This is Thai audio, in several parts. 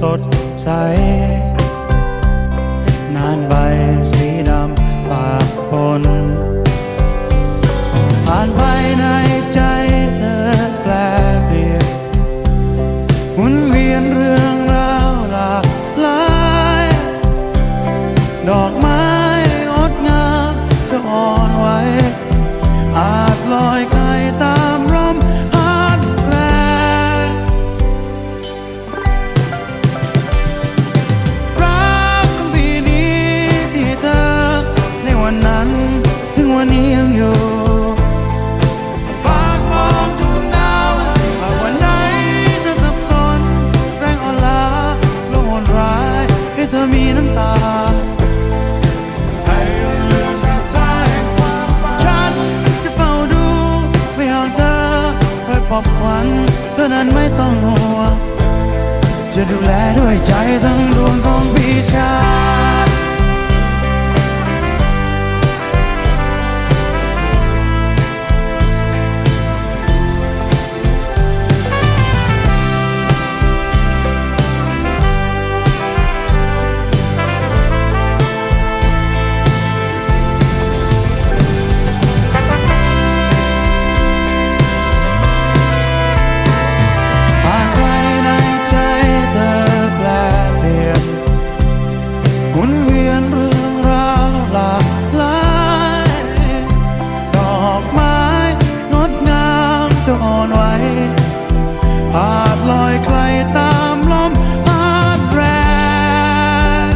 สดใส นานใบสีดำปากปนผ่านไปในใจเธอแปลเปลี่ยนหมุนเวียนเรื่องราวหลากหลาย ดอกไม้ ปอบขวัญเธอนั้นไม่ต้องห่วงจะดูแลด้วยใจทั้งดวงของพี่ชาย หมุนเวียนเรื่องราวหลากหลายดอกไม้งดงามจะอ่อนไหวอาจลอยไกลตามลมพัดแรง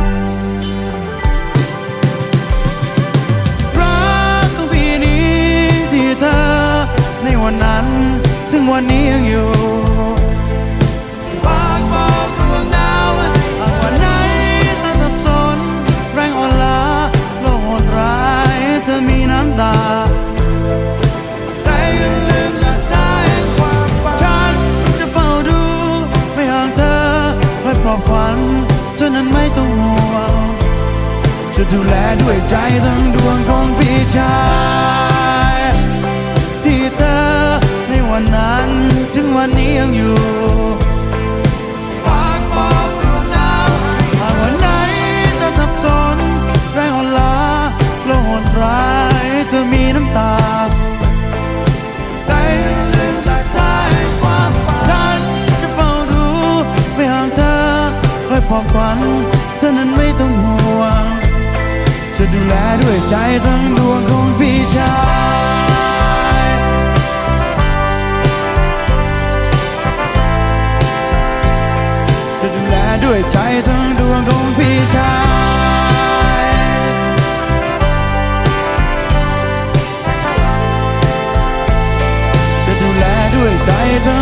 รักของพี่นี้ที่เธอในวันนั้น ถึงวันนี้ยังอยู่ จะดูแลด้วยใจทั้งดวงของพี่ชายที่เธอในวันนั้นถึงวันนี้ยังอยู่ฝากบอกดวงดาวหากวันไหนเธอสับสนแรงอ่อนล้าโลหดร้ายเธอมีน้ำตาแต่อย่าลืมใจความฝันฉันจะเฝ้าดูไม่ห่างเธอคอยปลอบขวัญเธอนั้น ใจทั้งดวงของพี่ชายจะดูแลด้วยใจทั้งดวงของพี่ชายจะดูแลด้วยใจทั้ง